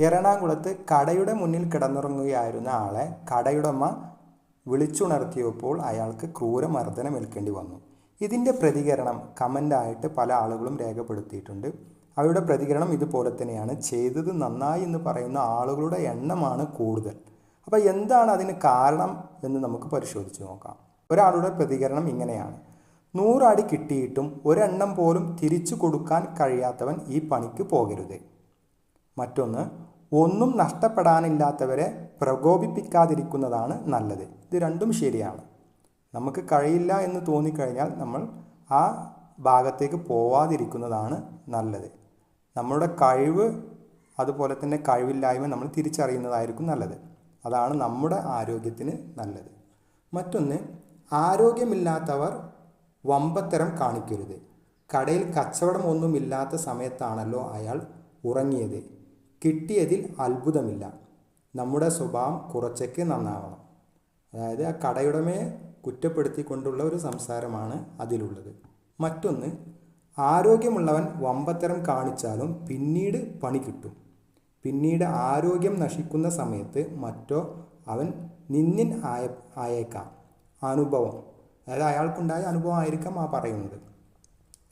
എറണാകുളത്ത് കടയുടെ മുന്നിൽ കിടന്നുറങ്ങുകയായിരുന്ന ആളെ കടയുടമ വിളിച്ചുണർത്തിയപ്പോൾ അയാൾക്ക് ക്രൂരമർദ്ദനം ഏൽക്കേണ്ടി വന്നു. ഇതിന്റെ പ്രതികരണം കമന്റായിട്ട് പല ആളുകളും രേഖപ്പെടുത്തിയിട്ടുണ്ട്. അവരുടെ പ്രതികരണം ഇതുപോലെ തന്നെയാണ്. ചെയ്തത് നന്നായി എന്ന് പറയുന്ന ആളുകളുടെ എണ്ണമാണ് കൂടുതൽ. അപ്പോൾ എന്താണ് അതിന് കാരണം എന്ന് നമുക്ക് പരിശോധിച്ച് നോക്കാം. ഒരാളുടെ പ്രതികരണം ഇങ്ങനെയാണ്. നൂറടി കിട്ടിയിട്ടും ഒരെണ്ണം പോലും തിരിച്ചു കൊടുക്കാൻ കഴിയാത്തവൻ ഈ പണിക്ക് പോകരുത്. മറ്റൊന്ന് ഒന്നും നഷ്ടപ്പെടാനില്ലാത്തവരെ പ്രകോപിപ്പിക്കാതിരിക്കുന്നതാണ് നല്ലത്. ഇത് രണ്ടും ശരിയാണ്. നമുക്ക് കഴിയില്ല എന്ന് തോന്നിക്കഴിഞ്ഞാൽ നമ്മൾ ആ ഭാഗത്തേക്ക് പോവാതിരിക്കുന്നതാണ് നല്ലത്. നമ്മളുടെ കഴിവ് അതുപോലെ തന്നെ കഴിവില്ലായ്മ നമ്മൾ തിരിച്ചറിയുന്നതായിരിക്കും നല്ലത്. അതാണ് നമ്മുടെ ആരോഗ്യത്തിന് നല്ലത്. മറ്റൊന്ന് ആരോഗ്യമില്ലാത്തവർ വമ്പത്തരം കാണിക്കരുത്. കടയിൽ കച്ചവടം ഒന്നുമില്ലാത്ത സമയത്താണല്ലോ അയാൾ ഉറങ്ങിയത്. കിട്ടിയതിൽ അത്ഭുതമില്ല. നമ്മുടെ സ്വഭാവം കുറച്ചൊക്കെ നന്നാവണം. അതായത് ആ കടയുടമയെ കുറ്റപ്പെടുത്തിക്കൊണ്ടുള്ള ഒരു സംസാരമാണ് അതിലുള്ളത്. മറ്റൊന്ന് ആരോഗ്യമുള്ളവൻ വമ്പത്തരം കാണിച്ചാലും പിന്നീട് പണി കിട്ടും. പിന്നീട് ആരോഗ്യം നശിക്കുന്ന സമയത്ത് മറ്റോ അവൻ നിന്നിൻ ആയ ആയേക്കാം. അനുഭവം. അതായത് അയാൾക്കുണ്ടായ അനുഭവം ആയിരിക്കാം ആ പറയുന്നത്.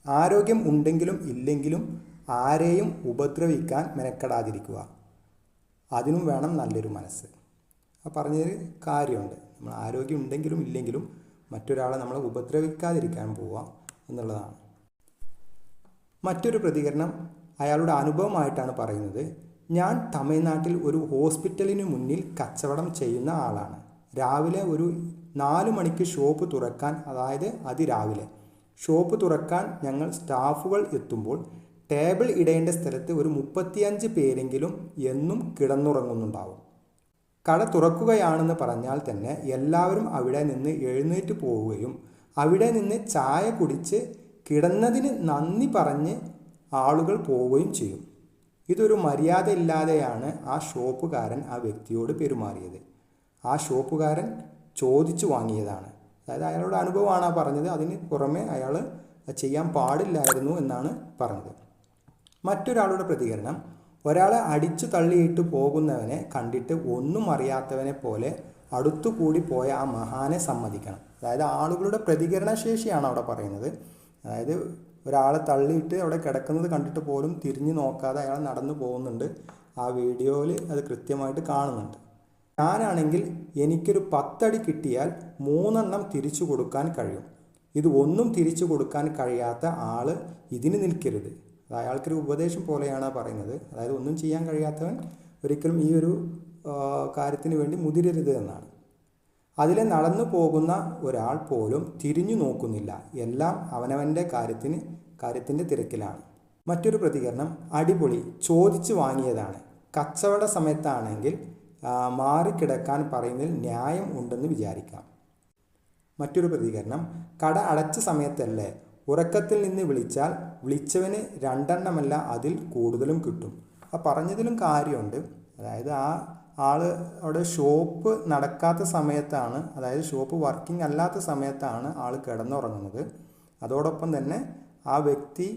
ആരോഗ്യം ഉണ്ടെങ്കിലും ഇല്ലെങ്കിലും ആരെയും ഉപദ്രവിക്കാൻ മെനക്കെടാതിരിക്കുക. അതിനും വേണം നല്ലൊരു മനസ്സ്. ആ പറഞ്ഞൊരു കാര്യമുണ്ട്. നമ്മൾ ആരോഗ്യം ഉണ്ടെങ്കിലും ഇല്ലെങ്കിലും മറ്റൊരാളെ നമ്മൾ ഉപദ്രവിക്കാതിരിക്കാൻ പോവുക എന്നുള്ളതാണ്. മറ്റൊരു പ്രതികരണം അയാളുടെ അനുഭവമായിട്ടാണ് പറയുന്നത്. ഞാൻ തമിഴ്നാട്ടിൽ ഒരു ഹോസ്പിറ്റലിന് മുന്നിൽ കച്ചവടം ചെയ്യുന്ന ആളാണ്. രാവിലെ ഒരു നാല് മണിക്ക് ഷോപ്പ് തുറക്കാൻ അതായത് അതിരാവിലെ ഷോപ്പ് തുറക്കാൻ ഞങ്ങൾ സ്റ്റാഫുകൾ എത്തുമ്പോൾ ടേബിൾ ഇടേണ്ട സ്ഥലത്ത് ഒരു മുപ്പത്തിയഞ്ച് പേരെങ്കിലും എന്നും കിടന്നുറങ്ങുന്നുണ്ടാവും. കട തുറക്കുകയാണെന്ന് പറഞ്ഞാൽ തന്നെ എല്ലാവരും അവിടെ നിന്ന് എഴുന്നേറ്റ് പോവുകയും അവിടെ നിന്ന് ചായ കുടിച്ച് കിടന്നതിന് നന്ദി പറഞ്ഞ് ആളുകൾ പോവുകയും ചെയ്യും. ഇതൊരു മര്യാദയില്ലാതെയാണ് ആ ഷോപ്പുകാരൻ ആ വ്യക്തിയോട് പെരുമാറിയത്. ആ ഷോപ്പുകാരൻ ചോദിച്ചു വാങ്ങിയതാണ്. അതായത് അയാളുടെ അനുഭവമാണ് ആ പറഞ്ഞത്. അതിന് പുറമെ അയാൾ ചെയ്യാൻ പാടില്ലായിരുന്നു എന്നാണ് പറഞ്ഞത്. മറ്റൊരാളുടെ പ്രതികരണം ഒരാളെ അടിച്ചു തള്ളിയിട്ട് പോകുന്നവനെ കണ്ടിട്ട് ഒന്നും അറിയാത്തവനെ പോലെ അടുത്തുകൂടി പോയ ആ മഹാനെ സമ്മതിക്കണം. അതായത് ആളുകളുടെ പ്രതികരണ ശേഷിയാണ് അവിടെ പറയുന്നത്. അതായത് ഒരാളെ തള്ളിയിട്ട് അവിടെ കിടക്കുന്നത് കണ്ടിട്ട് പോലും തിരിഞ്ഞു നോക്കാതെ അയാൾ നടന്നു പോകുന്നുണ്ട്. ആ വീഡിയോയിൽ അത് കൃത്യമായിട്ട് കാണുന്നുണ്ട്. ഞാനാണെങ്കിൽ എനിക്കൊരു പത്തടി കിട്ടിയാൽ മൂന്നെണ്ണം തിരിച്ചു കൊടുക്കാൻ കഴിയും. ഇത് ഒന്നും തിരിച്ചു കൊടുക്കാൻ കഴിയാത്ത ആൾ ഇതിന് നിൽക്കരുത്. അത് അയാൾക്കൊരു ഉപദേശം പോലെയാണ് പറയുന്നത്. അതായത് ഒന്നും ചെയ്യാൻ കഴിയാത്തവൻ ഒരിക്കലും ഈ ഒരു കാര്യത്തിന് വേണ്ടി മുതിരരുത് എന്നാണ്. അതിലെ നടന്നു പോകുന്ന ഒരാൾ പോലും തിരിഞ്ഞു നോക്കുന്നില്ല. എല്ലാം അവനവന്റെ കാര്യത്തിന് കാര്യത്തിന്റെ തിരക്കിലാണ്. മറ്റൊരു പ്രതികരണം അടിപൊളി ചോദിച്ചു വാങ്ങിയതാണ്. കച്ചവട സമയത്താണെങ്കിൽ മാറിക്കിടക്കാൻ പറയുന്നതിൽ ന്യായം ഉണ്ടെന്ന് വിചാരിക്കാം. മറ്റൊരു പ്രതികരണം കട അടച്ച സമയത്തല്ലേ ഉറക്കത്തിൽ നിന്ന് വിളിച്ചാൽ വിളിച്ചവന് രണ്ടെണ്ണമല്ല അതിൽ കൂടുതലും കിട്ടും. ആ പറഞ്ഞതിലും കാര്യമുണ്ട്. അതായത് ആ ആൾ അവിടെ ഷോപ്പ് നടക്കാത്ത സമയത്താണ് അതായത് ഷോപ്പ് വർക്കിംഗ് അല്ലാത്ത സമയത്താണ് ആൾ കിടന്നുറങ്ങുന്നത്. അതോടൊപ്പം തന്നെ ആ വ്യക്തി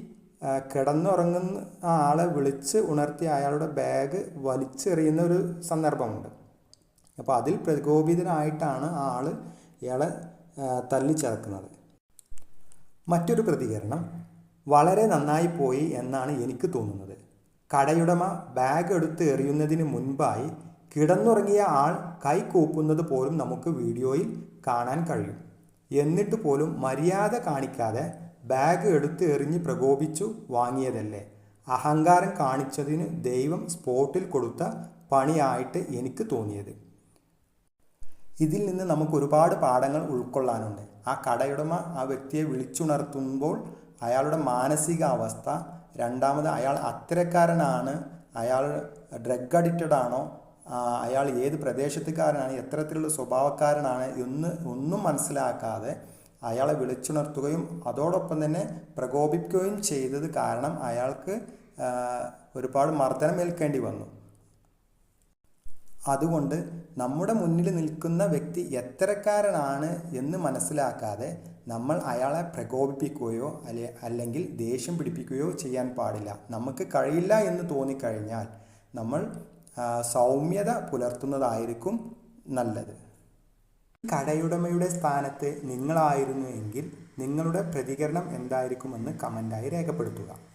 കിടന്നുറങ്ങുന്ന ആ ആളെ വിളിച്ച് ഉണർത്തി അയാളുടെ ബാഗ് വലിച്ചെറിയുന്ന ഒരു സന്ദർഭമുണ്ട്. അപ്പോൾ അതിൽ പ്രകോപിതനായിട്ടാണ് ആ ആൾ ഇയാളെ തല്ലിച്ചേർക്കുന്നത് മറ്റൊരു പ്രതികരണം വളരെ നന്നായി പോയി എന്നാണ് എനിക്ക് തോന്നുന്നത്. കടയുടമ ബാഗ് എടുത്ത് എറിയുന്നതിന് മുൻപായി കിടന്നുറങ്ങിയ ആൾ കൈ കൂപ്പുന്നത് പോലും നമുക്ക് വീഡിയോയിൽ കാണാൻ കഴിയും. എന്നിട്ട് പോലും മര്യാദ കാണിക്കാതെ ബാഗ് എടുത്ത് എറിഞ്ഞ് പ്രകോപിച്ചു വാങ്ങിയതല്ലേ? അഹങ്കാരം കാണിച്ചതിന് ദൈവം സ്പോട്ടിൽ കൊടുത്ത പണിയായിട്ട് എനിക്ക് തോന്നിയത്. ഇതിൽ നിന്ന് നമുക്ക് ഒരുപാട് പാഠങ്ങൾ ഉൾക്കൊള്ളാനുണ്ട്. ആ കടയുടമ ആ വ്യക്തിയെ വിളിച്ചുണർത്തുമ്പോൾ അയാളുടെ മാനസികാവസ്ഥ രണ്ടാമത് അയാൾ അത്തരക്കാരനാണ് അയാൾ ഡ്രഗ് അഡിക്റ്റഡ് ആണോ അയാൾ ഏത് പ്രദേശത്തുകാരനാണ് എത്തരത്തിലുള്ള സ്വഭാവക്കാരനാണ് എന്ന് ഒന്നും മനസ്സിലാക്കാതെ അയാളെ വിളിച്ചുണർത്തുകയും അതോടൊപ്പം തന്നെ പ്രകോപിപ്പിക്കുകയും ചെയ്തത് കാരണം അയാൾക്ക് ഒരുപാട് ഒരുപാട് മർദ്ദനമേൽക്കേണ്ടി വന്നു. അതുകൊണ്ട് നമ്മുടെ മുന്നിൽ നിൽക്കുന്ന വ്യക്തി എത്തരക്കാരനാണ് എന്ന് മനസ്സിലാക്കാതെ നമ്മൾ അയാളെ പ്രകോപിപ്പിക്കുകയോ അല്ലെ അല്ലെങ്കിൽ ദേഷ്യം പിടിപ്പിക്കുകയോ ചെയ്യാൻ പാടില്ല. നമുക്ക് കഴിയില്ല എന്ന് തോന്നിക്കഴിഞ്ഞാൽ നമ്മൾ സൗമ്യത പുലർത്തുന്നതായിരിക്കും നല്ലത്. കടയുടമയുടെ സ്ഥാനത്ത് നിങ്ങളായിരുന്നു എങ്കിൽ നിങ്ങളുടെ പ്രതികരണം എന്തായിരിക്കുമെന്ന് കമന്റായി രേഖപ്പെടുത്തുക.